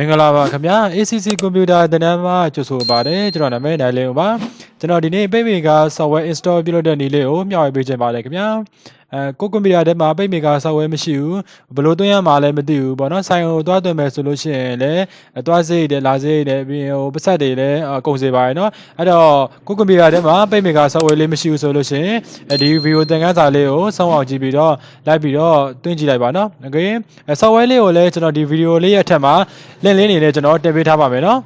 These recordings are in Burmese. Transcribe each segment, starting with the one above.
မင်္ဂလာပါခင်ဗျာ ACC ကွန်ပျူတာသင်တန်းမှာကြိုဆိုပါတယ်ကျွန်တော်နာမည်နိုင်လင်းပါကျွန်တော်ဒီနေ့ပိတ်မေက software install ပြုလုပ်တဲ့နည်းလေးကိုမျှဝေပေးချင်ပါတယ်ခင်ဗျာ အဲကိုကွန်ပျူတာထဲမှာပိတ်မေက software မရှိဘူးဘယ်လိုသွင်းရမှာလဲမသိဘူးပေါ့နော်ဆိုင်ကိုသွားသွင်းမယ်ဆိုလို့ရှိရင်လည်းသွားစိတ်တယ်လာစိတ်တယ်ပြီးရင်ဟိုပတ်ဆက်တွေလည်းအကုန်စေပါတယ်နော်အဲ့တော့ကိုကွန်ပျူတာထဲမှာပိတ်မေက software လေးမရှိဘူးဆိုလို့ရှိရင်ဒီဗီဒီယိုသင်ခန်းစာလေးကိုစောင့်အောင်ကြည့်ပြီးတော့လိုက်ပြီးတော့တွင်းကြည့်လိုက်ပါနော်โอเค software လေးကိုလည်းကျွန်တော်ဒီဗီဒီယိုလေးရဲ့အထက်မှာ link လေးနေနဲ့ကျွန်တော်တင်ပေးထားပါမယ်နော်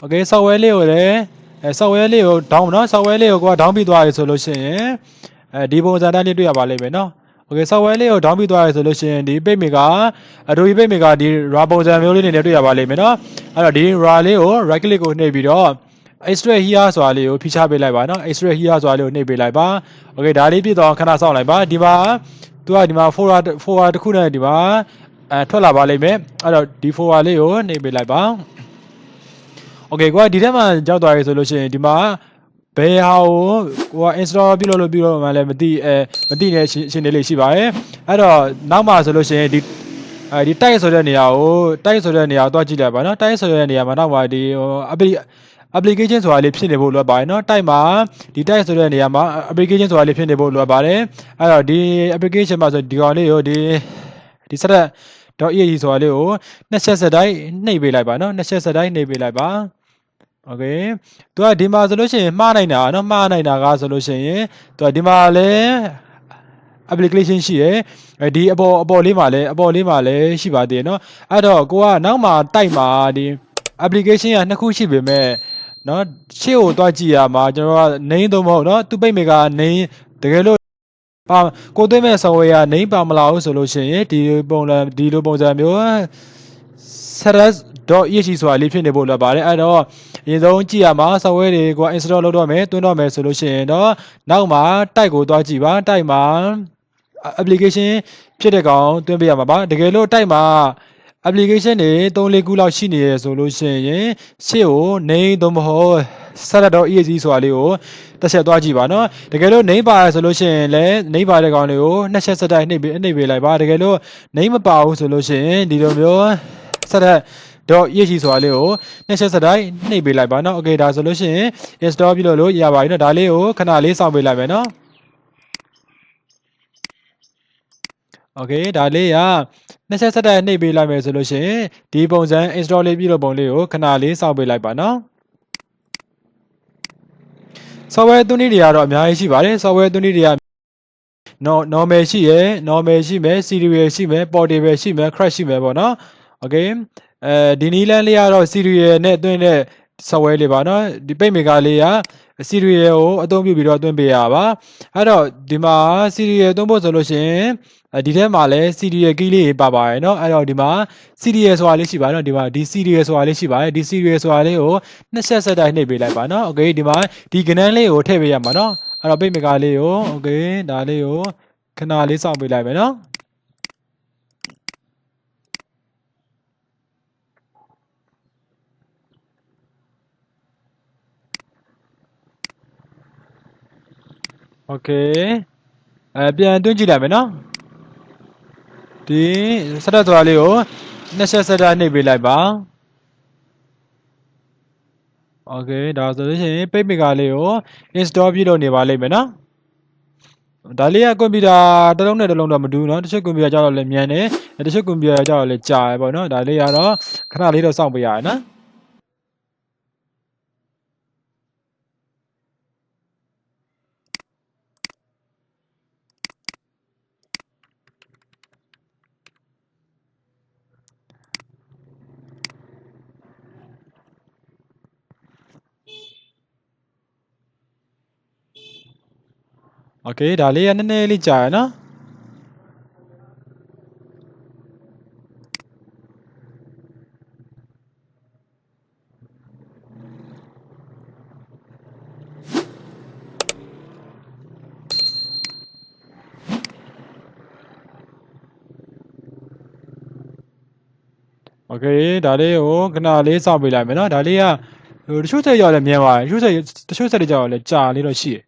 โอเค software လေးကိုလည်းအဲ software လေးကို down နော် software လေးကိုကိုက down ပြီးသွားရဆိုလို့ရှိရင် အဲဒီပုံစံတိုင်းလေးတွေ့ရပါလိမ့်မယ်နော်โอเค software လေးကို down ပြီးသွားရဆိုလို့ရှိရင်ဒီ page maker Adobe page maker ဒီ raw ပုံစံမျိုးလေးနေနဲ့တွေ့ရပါလိမ့်မယ်နော်အဲ့တော့ဒီ raw လေးကို right click ကိုနှိပ်ပြီးတော့ extract here ဆိုတာလေးကိုဖိချပေးလိုက်ပါနော် extract here ဆိုတာလေးကိုနှိပ်ပေးလိုက်ပါโอเคဒါလေးပြည့်တော့ခဏစောင့်လိုက်ပါဒီမှာသူကဒီမှာ folder folder တစ်ခုနဲ့ဒီမှာအဲထွက်လာပါလိမ့်မယ်အဲ့တော့ဒီ folder လေးကိုနှိပ်ပေးလိုက်ပါโอเคကိုကဒီထက်မှကြောက်သွားရဆိုလို့ရှိရင်ဒီမှာ ဘယ်ဟာကိုကိုက install ပြုလုပ်လို့ပြုလုပ်မှလည်းမသိအဲမသိတဲ့ရှင်နေလေးရှိပါတယ်အဲ့တော့နောက်မှဆိုလို့ရှိရင်ဒီအဲဒီ type ဆိုတဲ့နေရာကို type ဆိုတဲ့နေရာကိုတွားကြည့်လိုက်ပါနော် type ဆိုတဲ့နေရာမှာနောက်မှဒီဟို application ဆိုတာလေးဖြစ်နေဖို့လိုအပ်ပါတယ်เนาะ type မှာဒီ type ဆိုတဲ့နေရာမှာ application ဆိုတာလေးဖြစ်နေဖို့လိုအပ်ပါတယ်အဲ့တော့ဒီ application မှာဆိုဒီကောင်လေးကိုဒီဒီစရက် .exe ဆိုတာလေးကိုနှစ်ချက်စတိုင်းနှိပ်ပေးလိုက်ပါเนาะနှစ်ချက်စတိုင်းနှိပ်ပေးလိုက်ပါ โอเคသူကဒီမှာဆိုလို့ရှိရင်မှားနိုင်တာเนาะမှားနိုင်တာကဆိုလို့ရှိရင်သူကဒီမှာလဲ application ရှိတယ်အဲဒီအပေါ်အပေါ်လေးမှာလည်းအပေါ်လေးမှာလည်းရှိပါသေးတယ်เนาะအဲ့တော့ကိုကနောက်မှာတိုက်မှာဒီ application ကနှစ်ခုရှိပေမဲ့เนาะရှေ့ကိုတွားကြည့်ရမှာကျွန်တော်က name တော့မဟုတ်เนาะသူပိတ်မေက name တကယ်လို့ပါကိုသွင်းမဲ့ software က name ပါမလာဘူးဆိုလို့ရှိရင်ဒီပုံစံဒီလိုပုံစံမျိုး series.exe ဆိုတာလေးဖြစ်နေဖို့လိုပါတယ်အဲ့တော့အရင်ဆုံးကြည့်ရမှာ software တွေကို install လုပ်တော့မယ်တွင်းတော့မယ်ဆိုလို့ရှိရင်တော့နောက်မှာ type ကိုတွားကြည့်ပါ type မှာ application ဖြစ်တဲ့ကောင်တွင်းပေးရမှာပါတကယ်လို့ type မှာ application တွေ3 4ခုလောက်ရှိနေရဆိုလို့ရှိရင်ရှေ့ကို name သို့မဟုတ် set.exe ဆိုတာလေးကိုတစ်ချက်သွားကြည့်ပါနော်တကယ်လို့ name ပါရဆိုလို့ရှိရင်လည်း name ပါတဲ့ကောင်လေးကိုနှစ်ချက်စက်တိုင်းနှိပ်ပေးနှိပ်ပေးလိုက်ပါတကယ်လို့ name မပါဘူးဆိုလို့ရှိရင်ဒီလိုမျိုး set .eth ဆိုတာလေးကိုနှစ်ချက်စတိုင်းနှိပ်ပေးလိုက်ပါနော်။ Okay ဒါဆိုလို့ရှိရင် install ပြုလုပ်လို့ရပါပြီနော်။ဒါလေးကိုခဏလေးစောင့်ပေးလိုက်မယ်နော်။ okay ဒါလေးကနှစ်ဆက်ဆက်တက်နှိပ်ပေးလိုက်မယ်ဆိုလို့ရှင်ဒီပုံစံ install လေးပြုလုပ်ပုံလေးကိုခဏလေးစောင့်ပေးလိုက်ပါနော် software သွင်းတွေကတော့အများကြီးရှိပါတယ် software သွင်းတွေက normal ရှိရယ် normal ရှိမယ် serial ရှိမယ် portable ရှိမယ် crash ရှိမယ်ပေါ့နော် okay အဲဒီနီးလန်းလေးကတော့ serial နဲ့တွင်းတဲ့ software လေးပါเนาะဒီ page maker လေးက serial ကိုအသုံးပြုပြီးတော့တွင်းပေးရပါအဲ့တော့ဒီမှာ serial တွင်းဖို့ဆိုလို့ရှိရင်ဒီထဲမှာလည်း serial key လေးပါပါတယ်เนาะအဲ့တော့ဒီမှာ serial ဆိုတာလေးရှိပါเนาะဒီမှာဒီ serial ဆိုတာလေးရှိပါတယ်ဒီ serial ဆိုတာလေးကိုနှစ်ဆက်ဆက်တိုင်းနှိပ်ပေးလိုက်ပါเนาะ okay ဒီမှာဒီကဏ္ဍလေးကိုထည့်ပေးရမှာเนาะအဲ့တော့ page maker လေးကို okay ဒါလေးကိုခဏလေးစောင့်ပေးလိုက်မယ်เนาะ โอเคအဲပြန်တွင်းကြည့်လိုက်မယ်နော်ဒီစရက်သွားလေးကိုနှစ်ချက်စက်တာနှိပ်ပေးလိုက်ပါโอเคဒါဆိုလို့ရှိရင် page maker လေးကို install ပြုလုပ်နေပါလိမ့်မယ်နော်ဒါလေးကကွန်ပျူတာတစ်လုံးနဲ့တစ်လုံးတော့မတူဘူးเนาะတချို့ကွန်ပျူတာကြောက်တော့လည်းမြန်တယ်တချို့ကွန်ပျူတာကြောက်တော့လည်းကြာတယ်ပေါ့เนาะဒါလေးကတော့ခဏလေးတော့စောင့်ပေးရတယ်နော် โอเคဒါလေးကနည်းနည်းလေးကြာရနော်โอเคဒါလေးကိုခဏလေးစောင့်ပေးလိုက်မယ်နော်ဒါလေးကဟိုတချို့ဆက်ရောက်လည်းမြန်ပါတယ်တချို့ဆက်တချို့ဆက်တွေကြောက်လည်းကြာလေးတော့ရှိတယ်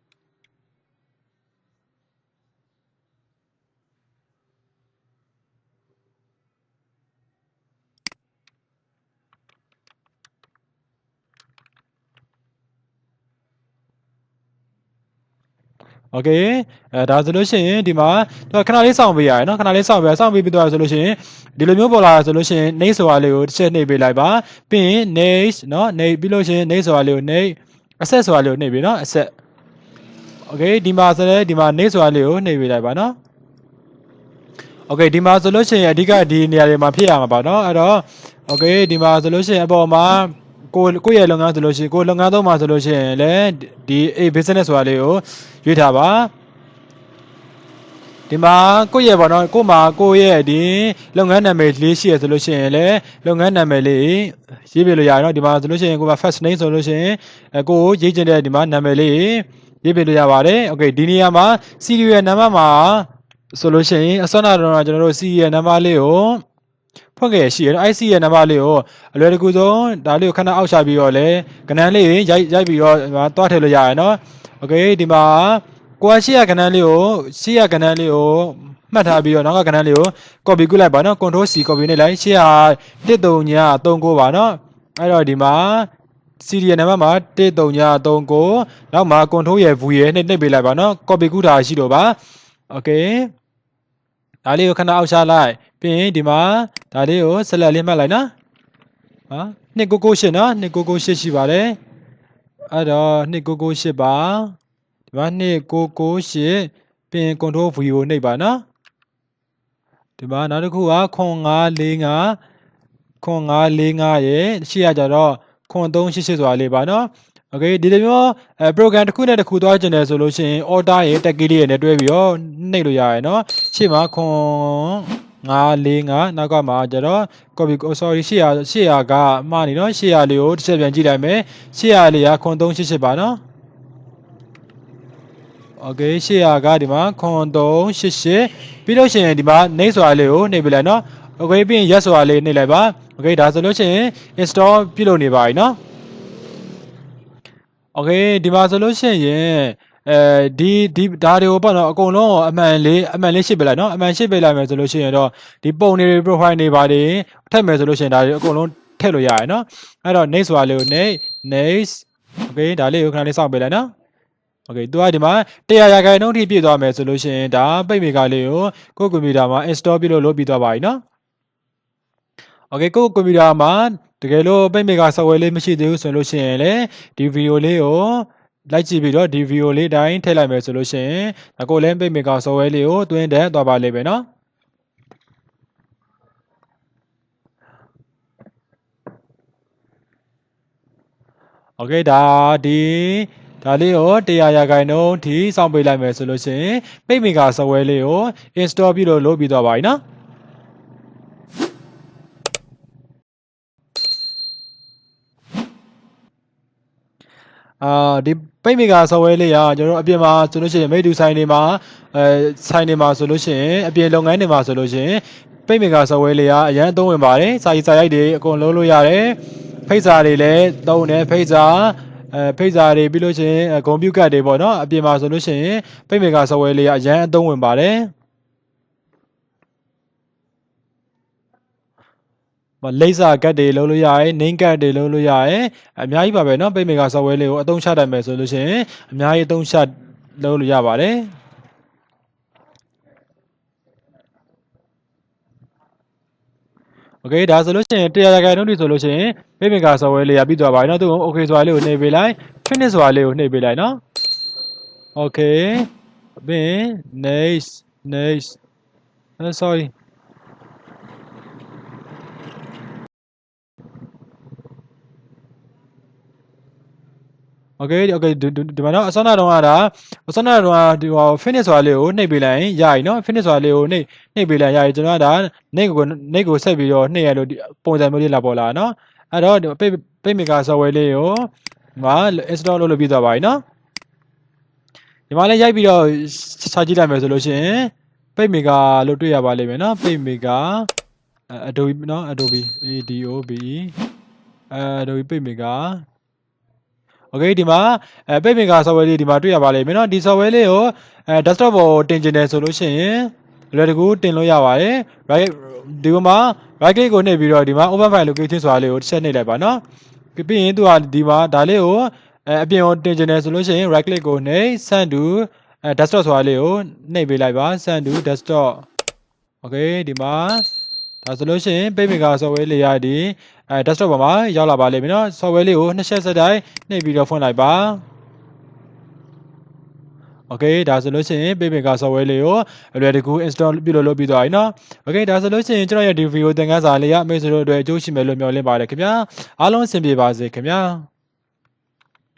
okay အဲဒါဆိုလို့ရှိရင်ဒီမှာတော့ခဏလေးစောင့်ပေးရတယ်เนาะခဏလေးစောင့်ပေးရစောင့်ပေးပြီးတော့ဆိုလို့ရှိရင်ဒီလိုမျိုးပေါ်လာဆိုလို့ရှိရင် next ဆိုတာလေးကိုတစ်ချက်နှိပ်ပေးလိုက်ပါပြီးရင် next เนาะနှိပ်ပြီးလို့ရှိရင် next ဆိုတာလေးကိုနှိပ် asset ဆိုတာလေးကိုနှိပ်ပေးเนาะ asset okay ဒီမှာဆိုလည်းဒီမှာ next ဆိုတာလေးကိုနှိပ်ပေးလိုက်ပါเนาะ okay ဒီမှာဆိုလို့ရှိရင်အဓိကဒီနေရာတွေမှာဖြစ်ရမှာပါเนาะအဲ့တော့ okay ဒီမှာဆိုလို့ရှိရင်အပေါ်မှာ ကိုကိုယ့်ရဲ့လုပ်ငန်းဆိုလို့ရှိရင်ကိုယ်လုပ်ငန်းသုံးမှာဆိုလို့ရှိရင်လည်းဒီ A business ဆိုတာလေးကိုရွေးထားပါဒီမှာကိုယ့်ရဲ့ပေါ့နော်ကို့မှာကိုယ့်ရဲ့ဒီလုပ်ငန်းနာမည်လေးရှိရဆိုလို့ရှိရင်လည်းလုပ်ငန်းနာမည်လေးရေးပြလို့ရတယ်เนาะဒီမှာဆိုလို့ရှိရင်ကိုယ်က first name ဆိုလို့ရှိရင်အဲကိုကိုရေးချင်တဲ့ဒီမှာနာမည်လေးရေးပြလို့ရပါတယ်โอเคဒီနေရာမှာ serial number မှာဆိုလို့ရှိရင်အစောနာတော့ကျွန်တော်တို့ serial number လေးကို ဖွင့်ခဲ့ရှိရတော့ IC ရဲ့ number လေးကိုအလွယ်တကူဆုံးဒါလေးကိုခဏအောက်ချပြီးတော့လဲကဏ္ဍလေးရိုက်ရိုက်ပြီးတော့တွားထည့်လို့ရတယ်เนาะโอเคဒီမှာကိုကရှေ့ရကဏ္ဍလေးကိုရှေ့ရကဏ္ဍလေးကိုမှတ်ထားပြီးတော့နောက်ကကဏ္ဍလေးကို copy ကူးလိုက်ပါเนาะ control C copy နဲ့လိုက်ရှေ့ရ13ညာ39ပါเนาะအဲ့တော့ဒီမှာ serial number မှာ13ညာ39နောက်မှာ control ရဲ့ v ရဲ့နှိပ်နှိပ်ပေးလိုက်ပါเนาะ copy ကူးထားရှိတော့ပါโอเคဒါလေးကိုခဏအောက်ချလိုက် ပြီးရင်ဒီမှာဒါလေးကိုဆက်လက်လေးမှတ်လိုက်နော်ဟာ2998နော်2998ရှိပါတယ်အဲ့တော့2998ပါဒီမှာ2998ပြီးရင် control v ကိုနှိပ်ပါနော်ဒီမှာနောက်တစ်ခုက0545 0545ရဲ့ရှိရကြတော့0388ဆိုတာလေးပါနော်โอเคဒီလိုမျိုးအဲ program တစ်ခုနဲ့တစ်ခုသွားကျင်တယ်ဆိုလို့ရှိရင် order ရဲ့ tag key လေးနဲ့တွဲပြီးတော့နှိပ်လို့ရရယ်เนาะရှေ့မှာခွန် 945နောက်ကမှာကျတော့ copy sorry 800 800ကမှားနေနော်800လေးကိုတစ်ချက်ပြန်ကြည့်လိုက်မယ်800လေးက9388ပါနော် okay 800ကဒီမှာ9388ပြီးလို့ရှိရင်ဒီမှာနှိပ်စွာလေးကိုနှိပ်ပြလိုက်နော် okay ပြီးရင် yes စွာလေးနှိပ်လိုက်ပါ okay ဒါဆိုလို့ရှိရင် install ပြုလုပ်နေပါပြီနော် okay ဒီမှာဆိုလို့ရှိရင် အဲဒီဒီဒါတွေကိုပေါ့နော်အကုန်လုံးအမှန်လေးအမှန်လေးရှင်းပြလိုက်နော်အမှန်ရှင်းပြလိုက်မယ်ဆိုလို့ရှိရင်တော့ဒီပုံတွေ profile တွေပါတယ်ထည့်မယ်ဆိုလို့ရှိရင်ဒါတွေအကုန်လုံးထည့်လို့ရရယ်နော်အဲ့တော့ next ဆိုတာလေးကို next next okay ဒါလေးကိုခဏလေးစောင့်ပေးလိုက်နော် okay သူကဒီမှာ100ရာခိုင်နှုန်းထိပြည့်သွားမယ်ဆိုလို့ရှိရင်ဒါပိတ်မေကာလေးကိုကိုယ့်ကွန်ပျူတာမှာ install ပြုလုပ်လုပ်ပြီးသွားပါပြီနော် okay ကိုယ့်ကွန်ပျူတာမှာတကယ်လို့ပိတ်မေကာ software လေးမရှိသေးဘူးဆိုလို့ရှိရင်လည်းဒီ video လေးကို လိုက်ကြည့်ပြီးတော့ဒီ video လေးတိုင်းထည့်လိုက်မယ်ဆိုလို့ရှိရင်ဒါကိုလည်းပိတ်မေက software လေးကိုတွင်းတက်သွားပါလိမ့်မယ်နော်โอเคဒါဒီဒါလေးကို100ရာခိုင်နှုန်းထိစောင့်ပေးလိုက်မယ်ဆိုလို့ရှိရင်ပိတ်မေက software လေးကို install ပြုလို့လုပ်ပြီးသွားပါပြီနော် အာဒီပိတ်မီကာ software လေးကကျွန်တော်တို့အပြင်မှာဆိုလို့ရှိရင်မိတူဆိုင်တွေမှာအဲဆိုင်တွေမှာဆိုလို့ရှိရင်အပြင်လုပ်ငန်းတွေမှာဆိုလို့ရှိရင်ပိတ်မီကာ software လေးကအရန်အသုံးဝင်ပါတယ်စာရေးစာရိုက်တွေအကုန်လုံးလို့ရတယ်ဖိတ်စာတွေလည်းသုံးတယ်ဖိတ်စာအဲဖိတ်စာတွေပြီးလို့ရှိရင်ဂုံပြုတ်ကတ်တွေပေါ့နော်အပြင်မှာဆိုလို့ရှိရင်ပိတ်မီကာ software လေးကအရန်အသုံးဝင်ပါတယ် လိပ်စာကတ်တွေလုံးလို့ရတယ်နင်းကတ်တွေလုံးလို့ရတယ်အများကြီးပါပဲเนาะပိတ်မေက software လေးကိုအသုံးချတတ်မယ်ဆိုလို့ရှိရင်အများကြီးအသုံးချလုံးလို့ရပါတယ်โอเคဒါဆိုလို့ရှိရင်တရားရခိုင်နှုန်းတွေဆိုလို့ရှိရင်ပိတ်မေက software လေးရပြီးသွားပါပြီเนาะသူက okay ဆိုတာလေးကိုနှိပ်ပေးလိုက် finish ဆိုတာလေးကိုနှိပ်ပေးလိုက်เนาะ okay ပြီး next next uh, sorry okay okay ဒီဒီမှာတော့အစောနာတော့ကဒါအစောနာတော့ကဒီဟို finish ဆိုတာလေးကိုနှိပ်ပေးလိုက်ရင်ရပြီเนาะ finish ဆိုတာလေးကိုနှိပ်နှိပ်ပေးလိုက်ရပြီကျွန်တော်ကဒါနှိပ်ကိုနှိပ်ကိုဆက်ပြီးတော့နှိပ်ရလို့ပုံစံမျိုးလေးလာပေါ်လာเนาะအဲ့တော့ပိတ်ပိတ်မီကာ software လေးကိုဒီမှာ install လုပ်လို့ပြီးသွားပါပြီเนาะဒီမှာလည်းရိုက်ပြီးတော့စာကြည့်လိုက်မယ်ဆိုလို့ရှိရင်ပိတ်မီကာလို့တွေ့ရပါလိမ့်မယ်เนาะပိတ်မီကာ Adobe เนาะ Adobe A D O B E Adobe ပိတ်မီကာ okay ဒီမှာအဲပိတ်ပင်က software လေးဒီမှာတွေ့ရပါလိမ့်မယ်เนาะဒီ software လေးကိုအဲ desktop ပေါ်တင်ကျင်တယ်ဆိုလို့ရှိရင်လွယ်တကူတင်လို့ရပါတယ် right ဒီမှာ right click ကိုနှိပ်ပြီးတော့ဒီမှာ open file location ဆိုတာလေးကိုတစ်ချက်နှိပ်လိုက်ပါเนาะပြီးရင်သူကဒီမှာဒါလေးကိုအဲအပြင်ကိုတင်ကျင်တယ်ဆိုလို့ရှိရင် right click ကိုနှိပ် send to အဲ desktop ဆိုတာလေးကိုနှိပ်ပေးလိုက်ပါ send to desktop okay ဒီမှာ ဒါဆိုလို့ရှိရင် PageMaker software လေးရဒီအဲ desktop ပေါ်မှာရောက်လာပါလိမ့်မယ်နော် software လေးကိုနှစ်ချက်စက်တိုင်းနှိပ်ပြီးတော့ဖွင့်လိုက်ပါ okay ဒါဆိုလို့ရှိရင် PageMaker software လေးကိုအလွယ်တကူ install ပြုလုပ်လုပ်ပြီးသွားပြီနော် okay ဒါဆိုလို့ရှိရင်ကျွန်တော်ရဲ့ဒီ video သင်ခန်းစာလေးရမိတ်ဆွေတို့အတွက်အကျိုးရှိမယ်လို့မျှော်လင့်ပါတယ်ခင်ဗျာအားလုံးအဆင်ပြေပါစေခင်ဗျာ